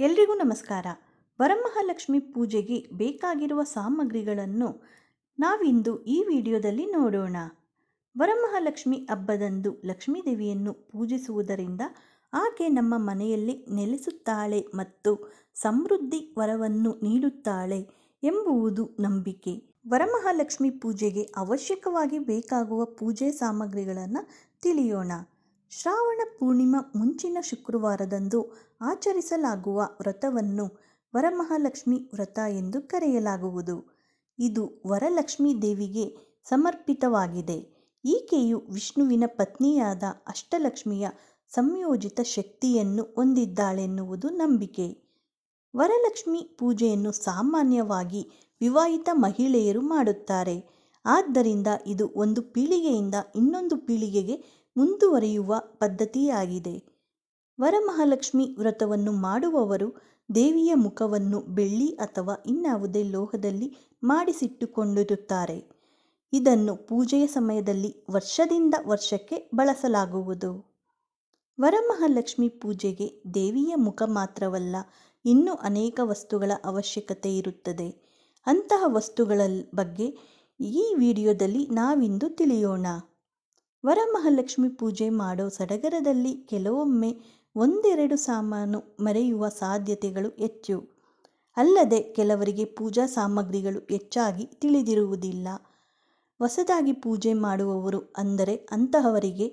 ಎಲ್ರಿಗೂ ನಮಸ್ಕಾರ. ವರಮಹಾಲಕ್ಷ್ಮಿ ಪೂಜೆಗೆ ಬೇಕಾಗಿರುವ ಸಾಮಗ್ರಿಗಳನ್ನು ನಾವಿಂದು ಈ ವಿಡಿಯೋದಲ್ಲಿ ನೋಡೋಣ. ವರಮಹಾಲಕ್ಷ್ಮಿ ಹಬ್ಬದಂದು ಲಕ್ಷ್ಮೀದೇವಿಯನ್ನು ಪೂಜಿಸುವುದರಿಂದ ಆಕೆ ನಮ್ಮ ಮನೆಯಲ್ಲಿ ನೆಲೆಸುತ್ತಾಳೆ ಮತ್ತು ಸಮೃದ್ಧಿ ವರವನ್ನು ನೀಡುತ್ತಾಳೆ ಎಂಬುವುದು ನಂಬಿಕೆ. ವರಮಹಾಲಕ್ಷ್ಮಿ ಪೂಜೆಗೆ ಅವಶ್ಯಕವಾಗಿ ಬೇಕಾಗುವ ಪೂಜೆ ಸಾಮಗ್ರಿಗಳನ್ನು ತಿಳಿಯೋಣ. ಶ್ರಾವಣ ಪೂರ್ಣಿಮಾ ಮುಂಚಿನ ಶುಕ್ರವಾರದಂದು ಆಚರಿಸಲಾಗುವ ವ್ರತವನ್ನು ವರಮಹಾಲಕ್ಷ್ಮಿ ವ್ರತ ಎಂದು ಕರೆಯಲಾಗುವುದು. ಇದು ವರಲಕ್ಷ್ಮೀ ದೇವಿಗೆ ಸಮರ್ಪಿತವಾಗಿದೆ. ಈಕೆಯು ವಿಷ್ಣುವಿನ ಪತ್ನಿಯಾದ ಅಷ್ಟಲಕ್ಷ್ಮಿಯ ಸಂಯೋಜಿತ ಶಕ್ತಿಯನ್ನು ಹೊಂದಿದ್ದಾಳೆನ್ನುವುದು ನಂಬಿಕೆ. ವರಲಕ್ಷ್ಮಿ ಪೂಜೆಯನ್ನು ಸಾಮಾನ್ಯವಾಗಿ ವಿವಾಹಿತ ಮಹಿಳೆಯರು ಮಾಡುತ್ತಾರೆ. ಆದ್ದರಿಂದ ಇದು ಒಂದು ಪೀಳಿಗೆಯಿಂದ ಇನ್ನೊಂದು ಪೀಳಿಗೆಗೆ ಮುಂದುವರಿಯುವ ಪದ್ಧತಿಯಾಗಿದೆ. ವರಮಹಾಲಕ್ಷ್ಮಿ ವ್ರತವನ್ನು ಮಾಡುವವರು ದೇವಿಯ ಮುಖವನ್ನು ಬೆಳ್ಳಿ ಅಥವಾ ಇನ್ನಾವುದೇ ಲೋಹದಲ್ಲಿ ಮಾಡಿಸಿಟ್ಟುಕೊಂಡಿರುತ್ತಾರೆ. ಇದನ್ನು ಪೂಜೆಯ ಸಮಯದಲ್ಲಿ ವರ್ಷದಿಂದ ವರ್ಷಕ್ಕೆ ಬಳಸಲಾಗುವುದು. ವರಮಹಾಲಕ್ಷ್ಮಿ ಪೂಜೆಗೆ ದೇವಿಯ ಮುಖ ಮಾತ್ರವಲ್ಲ, ಇನ್ನೂ ಅನೇಕ ವಸ್ತುಗಳ ಅವಶ್ಯಕತೆ ಇರುತ್ತದೆ. ಅಂತಹ ವಸ್ತುಗಳ ಬಗ್ಗೆ ಈ ವಿಡಿಯೋದಲ್ಲಿ ನಾವಿಂದು ತಿಳಿಯೋಣ. ವರಮಹಾಲಕ್ಷ್ಮಿ ಪೂಜೆ ಮಾಡೋ ಸಡಗರದಲ್ಲಿ ಕೆಲವೊಮ್ಮೆ ಒಂದೆರಡು ಸಾಮಾನು ಮರೆಯುವ ಸಾಧ್ಯತೆಗಳು ಹೆಚ್ಚು. ಅಲ್ಲದೆ ಕೆಲವರಿಗೆ ಪೂಜಾ ಸಾಮಗ್ರಿಗಳು ಹೆಚ್ಚಾಗಿ ತಿಳಿದಿರುವುದಿಲ್ಲ. ಹೊಸದಾಗಿ ಪೂಜೆ ಮಾಡುವವರು ಅಂದರೆ ಅಂತಹವರಿಗೆ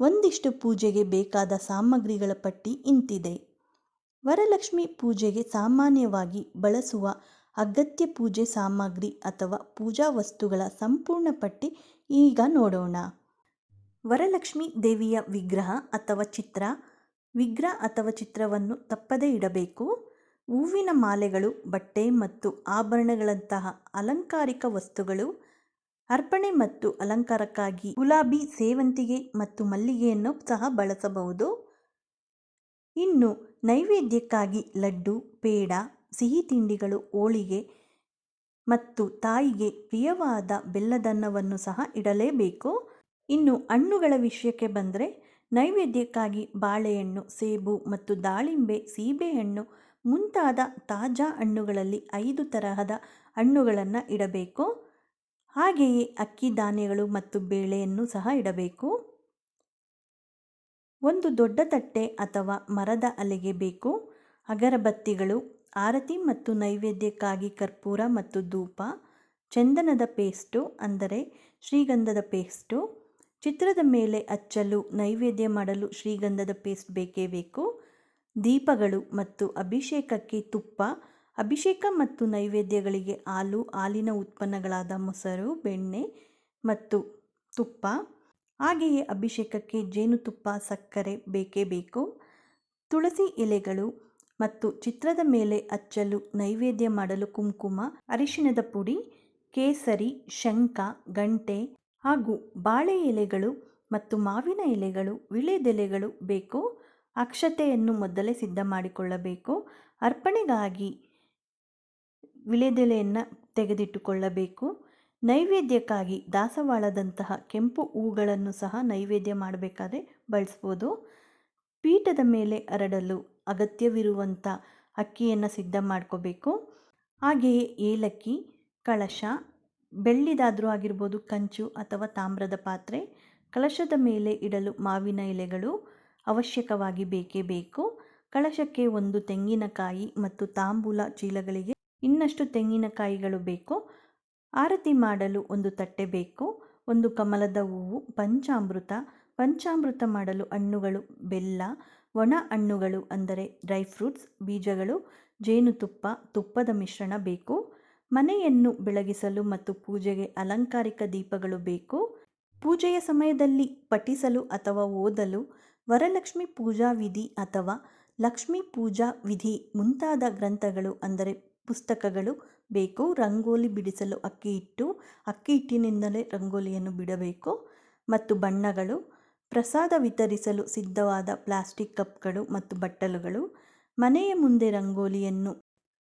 ಒಂದಿಷ್ಟು ಪೂಜೆಗೆ ಬೇಕಾದ ಸಾಮಗ್ರಿಗಳ ಪಟ್ಟಿ ಇಂತಿದೆ. ವರಲಕ್ಷ್ಮಿ ಪೂಜೆಗೆ ಸಾಮಾನ್ಯವಾಗಿ ಬಳಸುವ ಅಗತ್ಯ ಪೂಜೆ ಸಾಮಗ್ರಿ ಅಥವಾ ಪೂಜಾ ವಸ್ತುಗಳ ಸಂಪೂರ್ಣ ಪಟ್ಟಿ ಈಗ ನೋಡೋಣ. ವರಲಕ್ಷ್ಮಿ ದೇವಿಯ ವಿಗ್ರಹ ಅಥವಾ ಚಿತ್ರ, ವಿಗ್ರಹ ಅಥವಾ ಚಿತ್ರವನ್ನು ತಪ್ಪದೇ ಇಡಬೇಕು. ಹೂವಿನ ಮಾಲೆಗಳು, ಬಟ್ಟೆ ಮತ್ತು ಆಭರಣಗಳಂತಹ ಅಲಂಕಾರಿಕ ವಸ್ತುಗಳು, ಅರ್ಪಣೆ ಮತ್ತು ಅಲಂಕಾರಕ್ಕಾಗಿ ಗುಲಾಬಿ, ಸೇವಂತಿಗೆ ಮತ್ತು ಮಲ್ಲಿಗೆಯನ್ನು ಸಹ ಬಳಸಬಹುದು. ಇನ್ನು ನೈವೇದ್ಯಕ್ಕಾಗಿ ಲಡ್ಡು, ಪೇಡ, ಸಿಹಿ ತಿಂಡಿಗಳು, ಹೋಳಿಗೆ ಮತ್ತು ತಾಯಿಗೆ ಪ್ರಿಯವಾದ ಬೆಲ್ಲದನ್ನವನ್ನು ಸಹ ಇಡಲೇಬೇಕು. ಇನ್ನು ಹಣ್ಣುಗಳ ವಿಷಯಕ್ಕೆ ಬಂದರೆ ನೈವೇದ್ಯಕ್ಕಾಗಿ ಬಾಳೆಹಣ್ಣು, ಸೇಬು ಮತ್ತು ದಾಳಿಂಬೆ, ಸೀಬೆಹಣ್ಣು ಮುಂತಾದ ತಾಜಾ ಹಣ್ಣುಗಳಲ್ಲಿ ಐದು ತರಹದ ಹಣ್ಣುಗಳನ್ನು ಇಡಬೇಕು. ಹಾಗೆಯೇ ಅಕ್ಕಿ, ಧಾನ್ಯಗಳು ಮತ್ತು ಬೇಳೆಯನ್ನು ಸಹ ಇಡಬೇಕು. ಒಂದು ದೊಡ್ಡ ತಟ್ಟೆ ಅಥವಾ ಮರದ ಅಲೆಗೆ ಬೇಕು. ಅಗರಬತ್ತಿಗಳು, ಆರತಿ ಮತ್ತು ನೈವೇದ್ಯಕ್ಕಾಗಿ ಕರ್ಪೂರ ಮತ್ತು ಧೂಪ, ಚಂದನದ ಪೇಸ್ಟು ಅಂದರೆ ಶ್ರೀಗಂಧದ ಪೇಸ್ಟು. ಚಿತ್ರದ ಮೇಲೆ ಹಚ್ಚಲು ನೈವೇದ್ಯ ಮಾಡಲು ಶ್ರೀಗಂಧದ ಪೇಸ್ಟ್ ಬೇಕೇ ಬೇಕು. ದೀಪಗಳು ಮತ್ತು ಅಭಿಷೇಕಕ್ಕೆ ತುಪ್ಪ, ಅಭಿಷೇಕ ಮತ್ತು ನೈವೇದ್ಯಗಳಿಗೆ ಹಾಲು, ಹಾಲಿನ ಉತ್ಪನ್ನಗಳಾದ ಮೊಸರು, ಬೆಣ್ಣೆ ಮತ್ತು ತುಪ್ಪ. ಹಾಗೆಯೇ ಅಭಿಷೇಕಕ್ಕೆ ಜೇನುತುಪ್ಪ, ಸಕ್ಕರೆ ಬೇಕೇ ಬೇಕು. ತುಳಸಿ ಎಲೆಗಳು ಮತ್ತು ಚಿತ್ರದ ಮೇಲೆ ಹಚ್ಚಲು ನೈವೇದ್ಯ ಮಾಡಲು ಕುಂಕುಮ, ಅರಿಶಿಣದ ಪುಡಿ, ಕೇಸರಿ, ಶಂಖ, ಗಂಟೆ ಹಾಗೂ ಬಾಳೆ ಎಲೆಗಳು ಮತ್ತು ಮಾವಿನ ಎಲೆಗಳು ವಿಳೆದೆಲೆಗಳು ಬೇಕು. ಅಕ್ಷತೆಯನ್ನು ಮೊದಲೇ ಸಿದ್ಧ ಮಾಡಿಕೊಳ್ಳಬೇಕು. ಅರ್ಪಣೆಗಾಗಿ ವಿಳೆದೆಲೆಯನ್ನು ತೆಗೆದಿಟ್ಟುಕೊಳ್ಳಬೇಕು. ನೈವೇದ್ಯಕ್ಕಾಗಿ ದಾಸವಾಳದಂತಹ ಕೆಂಪು ಹೂಗಳನ್ನು ಸಹ ನೈವೇದ್ಯ ಮಾಡಬೇಕಾದ್ರೆ ಬಳಸ್ಬೋದು. ಪೀಠದ ಮೇಲೆ ಹರಡಲು ಅಗತ್ಯವಿರುವಂಥ ಅಕ್ಕಿಯನ್ನು ಸಿದ್ಧ ಮಾಡ್ಕೋಬೇಕು. ಹಾಗೆಯೇ ಏಲಕ್ಕಿ, ಕಳಶ ಬೆಳ್ಳಿದಾದರೂ ಆಗಿರ್ಬೋದು ಕಂಚು ಅಥವಾ ತಾಮ್ರದ ಪಾತ್ರೆ ಕಳಶದ ಮೇಲೆ ಇಡಲು ಮಾವಿನ ಎಲೆಗಳು ಅವಶ್ಯಕವಾಗಿ ಬೇಕೇ ಬೇಕು. ಕಳಶಕ್ಕೆ ಒಂದು ತೆಂಗಿನಕಾಯಿ ಮತ್ತು ತಾಂಬೂಲ ಚೀಲಗಳಿಗೆ ಇನ್ನಷ್ಟು ತೆಂಗಿನಕಾಯಿಗಳು ಬೇಕು. ಆರತಿ ಮಾಡಲು ಒಂದು ತಟ್ಟೆ ಬೇಕು. ಒಂದು ಕಮಲದ ಹೂವು, ಪಂಚಾಮೃತ. ಪಂಚಾಮೃತ ಮಾಡಲು ಹಣ್ಣುಗಳು, ಬೆಲ್ಲ. ಒಣ ಹಣ್ಣುಗಳು ಅಂದರೆ ಡ್ರೈ ಫ್ರೂಟ್ಸ್, ಬೀಜಗಳು, ಜೇನುತುಪ್ಪ, ತುಪ್ಪದ ಮಿಶ್ರಣ ಬೇಕು. ಮನೆಯನ್ನು ಬೆಳಗಿಸಲು ಮತ್ತು ಪೂಜೆಗೆ ಅಲಂಕಾರಿಕ ದೀಪಗಳು ಬೇಕು. ಪೂಜೆಯ ಸಮಯದಲ್ಲಿ ಪಠಿಸಲು ಅಥವಾ ಓದಲು ವರಲಕ್ಷ್ಮಿ ಪೂಜಾ ವಿಧಿ ಅಥವಾ ಲಕ್ಷ್ಮೀ ಪೂಜಾ ವಿಧಿ ಮುಂತಾದ ಗ್ರಂಥಗಳು ಅಂದರೆ ಪುಸ್ತಕಗಳು ಬೇಕು. ರಂಗೋಲಿ ಬಿಡಿಸಲು ಅಕ್ಕಿ ಹಿಟ್ಟು ಅಕ್ಕಿ ಹಿಟ್ಟಿನಿಂದಲೇ ರಂಗೋಲಿಯನ್ನು ಬಿಡಬೇಕು. ಮತ್ತು ಬಣ್ಣಗಳು, ಪ್ರಸಾದ ವಿತರಿಸಲು ಸಿದ್ಧವಾದ ಪ್ಲಾಸ್ಟಿಕ್ ಕಪ್ಗಳು ಮತ್ತು ಬಟ್ಟಲುಗಳು, ಮನೆಯ ಮುಂದೆ ರಂಗೋಲಿಯನ್ನು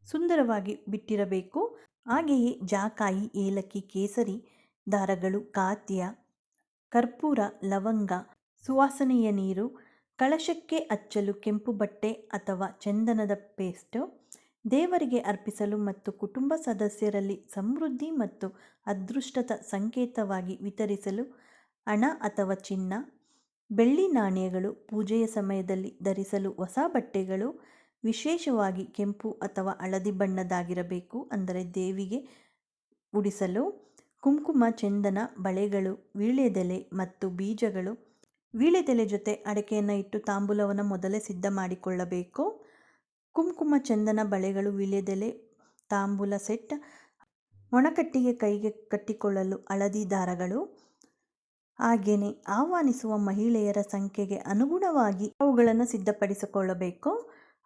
ಸುಂದರವಾಗಿ ಬಿಟ್ಟಿರಬೇಕು. ಹಾಗೆಯೇ ಜಾಕಾಯಿ, ಏಲಕ್ಕಿ, ಕೇಸರಿ, ದಾರಗಳು, ಖಾದ್ಯ, ಕರ್ಪೂರ, ಲವಂಗ, ಸುವಾಸನೆಯ ನೀರು, ಕಳಶಕ್ಕೆ ಹಚ್ಚಲು ಕೆಂಪು ಬಟ್ಟೆ ಅಥವಾ ಚಂದನದ ಪೇಸ್ಟು, ದೇವರಿಗೆ ಅರ್ಪಿಸಲು ಮತ್ತು ಕುಟುಂಬ ಸದಸ್ಯರಲ್ಲಿ ಸಮೃದ್ಧಿ ಮತ್ತು ಅದೃಷ್ಟದ ಸಂಕೇತವಾಗಿ ವಿತರಿಸಲು ಹಣ ಅಥವಾ ಚಿನ್ನ, ಬೆಳ್ಳಿ ನಾಣ್ಯಗಳು, ಪೂಜೆಯ ಸಮಯದಲ್ಲಿ ಧರಿಸಲು ಹೊಸ ಬಟ್ಟೆಗಳು ವಿಶೇಷವಾಗಿ ಕೆಂಪು ಅಥವಾ ಹಳದಿ ಬಣ್ಣದ್ದಾಗಿರಬೇಕು ಅಂದರೆ ದೇವಿಗೆ ಉಡಿಸಲು ಕುಂಕುಮ, ಚಂದನ, ಬಳೆಗಳು, ವೀಳ್ಯದೆಲೆ ಮತ್ತು ಬೀಜಗಳು. ವೀಳ್ಯದೆಲೆ ಜೊತೆ ಅಡಕೆಯನ್ನು ಇಟ್ಟು ತಾಂಬೂಲವನ್ನು ಮೊದಲೇ ಸಿದ್ಧ ಮಾಡಿಕೊಳ್ಳಬೇಕು. ಕುಂಕುಮ, ಚಂದನ, ಬಳೆಗಳು, ವೀಳ್ಯದೆಲೆ, ತಾಂಬೂಲ ಸೆಟ್, ಒಣಕಟ್ಟಿಗೆ ಕೈಗೆ ಕಟ್ಟಿಕೊಳ್ಳಲು ಹಳದಿ ದಾರಗಳು. ಹಾಗೆಯೇ ಆಹ್ವಾನಿಸುವ ಮಹಿಳೆಯರ ಸಂಖ್ಯೆಗೆ ಅನುಗುಣವಾಗಿ ಅವುಗಳನ್ನು ಸಿದ್ಧಪಡಿಸಿಕೊಳ್ಳಬೇಕು.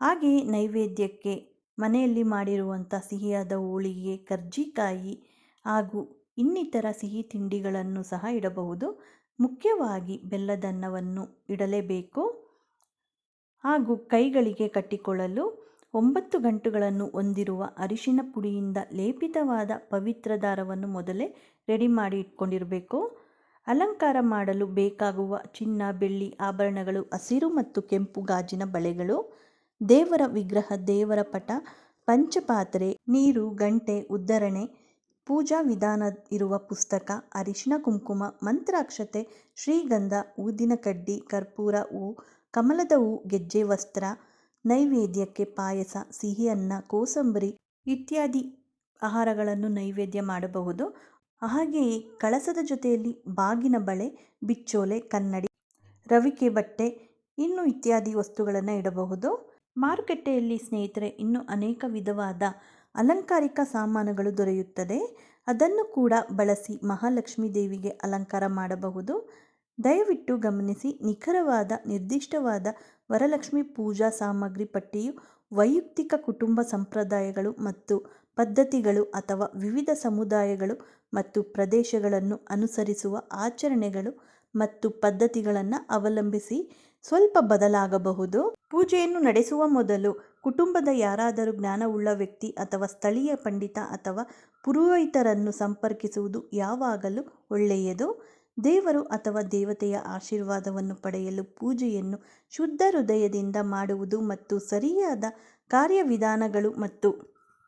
ಹಾಗೆಯೇ ನೈವೇದ್ಯಕ್ಕೆ ಮನೆಯಲ್ಲಿ ಮಾಡಿರುವಂಥ ಸಿಹಿಯಾದ ಹೋಳಿಗೆ, ಕರ್ಜಿಕಾಯಿ ಹಾಗೂ ಇನ್ನಿತರ ಸಿಹಿ ತಿಂಡಿಗಳನ್ನು ಸಹ ಇಡಬಹುದು. ಮುಖ್ಯವಾಗಿ ಬೆಲ್ಲದನ್ನವನ್ನು ಇಡಲೇಬೇಕು ಹಾಗೂ ಕೈಗಳಿಗೆ ಕಟ್ಟಿಕೊಳ್ಳಲು ಒಂಬತ್ತು ಗಂಟುಗಳನ್ನು ಹೊಂದಿರುವ ಅರಿಶಿನ ಪುಡಿಯಿಂದ ಲೇಪಿತವಾದ ಪವಿತ್ರ ದಾರವನ್ನು ಮೊದಲೇ ರೆಡಿ ಮಾಡಿ ಇಟ್ಕೊಂಡಿರಬೇಕು. ಅಲಂಕಾರ ಮಾಡಲು ಬೇಕಾಗುವ ಚಿನ್ನ, ಬೆಳ್ಳಿ, ಆಭರಣಗಳು, ಹಸಿರು ಮತ್ತು ಕೆಂಪು ಗಾಜಿನ ಬಳೆಗಳು ದೇವರ ವಿಗ್ರಹ, ದೇವರ ಪಟ, ಪಂಚಪಾತ್ರೆ, ನೀರು, ಗಂಟೆ, ಉದ್ಧರಣೆ, ಪೂಜಾ ವಿಧಾನ ಇರುವ ಪುಸ್ತಕ, ಅರಿಶಿನ ಕುಂಕುಮ, ಮಂತ್ರಾಕ್ಷತೆ, ಶ್ರೀಗಂಧ, ಊದಿನ ಕಡ್ಡಿ, ಕರ್ಪೂರ ಹೂ ಕಮಲದ ಹೂ ಗೆಜ್ಜೆ ವಸ್ತ್ರ, ನೈವೇದ್ಯಕ್ಕೆ ಪಾಯಸ, ಸಿಹಿ ಅನ್ನ, ಕೋಸಂಬರಿ ಇತ್ಯಾದಿ ಆಹಾರಗಳನ್ನು ನೈವೇದ್ಯ ಮಾಡಬಹುದು. ಹಾಗೆಯೇ ಕಳಸದ ಜೊತೆಯಲ್ಲಿ ಬಾಗಿನ ಬಳೆ, ಬಿಚ್ಚೋಲೆ, ಕನ್ನಡಿ, ರವಿಕೆ ಬಟ್ಟೆ, ಇನ್ನು ಇತ್ಯಾದಿ ವಸ್ತುಗಳನ್ನು ಇಡಬಹುದು. ಮಾರುಕಟ್ಟೆಯಲ್ಲಿ ಸ್ನೇಹಿತರೆ, ಇನ್ನೂ ಅನೇಕ ವಿಧವಾದ ಅಲಂಕಾರಿಕ ಸಾಮಾನುಗಳು ದೊರೆಯುತ್ತದೆ. ಅದನ್ನು ಕೂಡ ಬಳಸಿ ಮಹಾಲಕ್ಷ್ಮೀ ದೇವಿಗೆ ಅಲಂಕಾರ ಮಾಡಬಹುದು. ದಯವಿಟ್ಟು ಗಮನಿಸಿ, ನಿಖರವಾದ, ನಿರ್ದಿಷ್ಟವಾದ ವರಲಕ್ಷ್ಮಿ ಪೂಜಾ ಸಾಮಗ್ರಿ ಪಟ್ಟಿಯು ವೈಯಕ್ತಿಕ ಕುಟುಂಬ ಸಂಪ್ರದಾಯಗಳು ಮತ್ತು ಪದ್ಧತಿಗಳು ಅಥವಾ ವಿವಿಧ ಸಮುದಾಯಗಳು ಮತ್ತು ಪ್ರದೇಶಗಳನ್ನು ಅನುಸರಿಸುವ ಆಚರಣೆಗಳು ಮತ್ತು ಪದ್ಧತಿಗಳನ್ನು ಅವಲಂಬಿಸಿ ಸ್ವಲ್ಪ ಬದಲಾಗಬಹುದು. ಪೂಜೆಯನ್ನು ನಡೆಸುವ ಮೊದಲು ಕುಟುಂಬದ ಯಾರಾದರೂ ಜ್ಞಾನವುಳ್ಳ ವ್ಯಕ್ತಿ ಅಥವಾ ಸ್ಥಳೀಯ ಪಂಡಿತ ಅಥವಾ ಪುರೋಹಿತರನ್ನು ಸಂಪರ್ಕಿಸುವುದು ಯಾವಾಗಲೂ ಒಳ್ಳೆಯದು. ದೇವರು ಅಥವಾ ದೇವತೆಯ ಆಶೀರ್ವಾದವನ್ನು ಪಡೆಯಲು ಪೂಜೆಯನ್ನು ಶುದ್ಧ ಹೃದಯದಿಂದ ಮಾಡುವುದು ಮತ್ತು ಸರಿಯಾದ ಕಾರ್ಯವಿಧಾನಗಳು ಮತ್ತು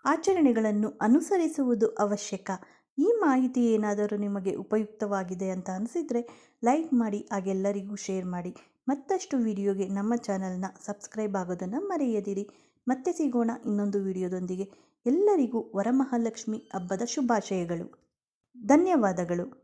ಆಚರಣೆಗಳನ್ನು ಅನುಸರಿಸುವುದು ಅವಶ್ಯಕ. ಈ ಮಾಹಿತಿ ಏನಾದರೂ ನಿಮಗೆ ಉಪಯುಕ್ತವಾಗಿದೆ ಅಂತ ಅನಿಸಿದರೆ ಲೈಕ್ ಮಾಡಿ, ಹಾಗೆಲ್ಲರಿಗೂ ಶೇರ್ ಮಾಡಿ. ಮತ್ತಷ್ಟು ವಿಡಿಯೋಗೆ ನಮ್ಮ ಚಾನಲ್ನ ಸಬ್ಸ್ಕ್ರೈಬ್ ಆಗೋದನ್ನು ಮರೆಯದಿರಿ. ಮತ್ತೆ ಸಿಗೋಣ ಇನ್ನೊಂದು ವಿಡಿಯೋದೊಂದಿಗೆ. ಎಲ್ಲರಿಗೂ ವರಮಹಾಲಕ್ಷ್ಮಿ ಹಬ್ಬದ ಶುಭಾಶಯಗಳು. ಧನ್ಯವಾದಗಳು.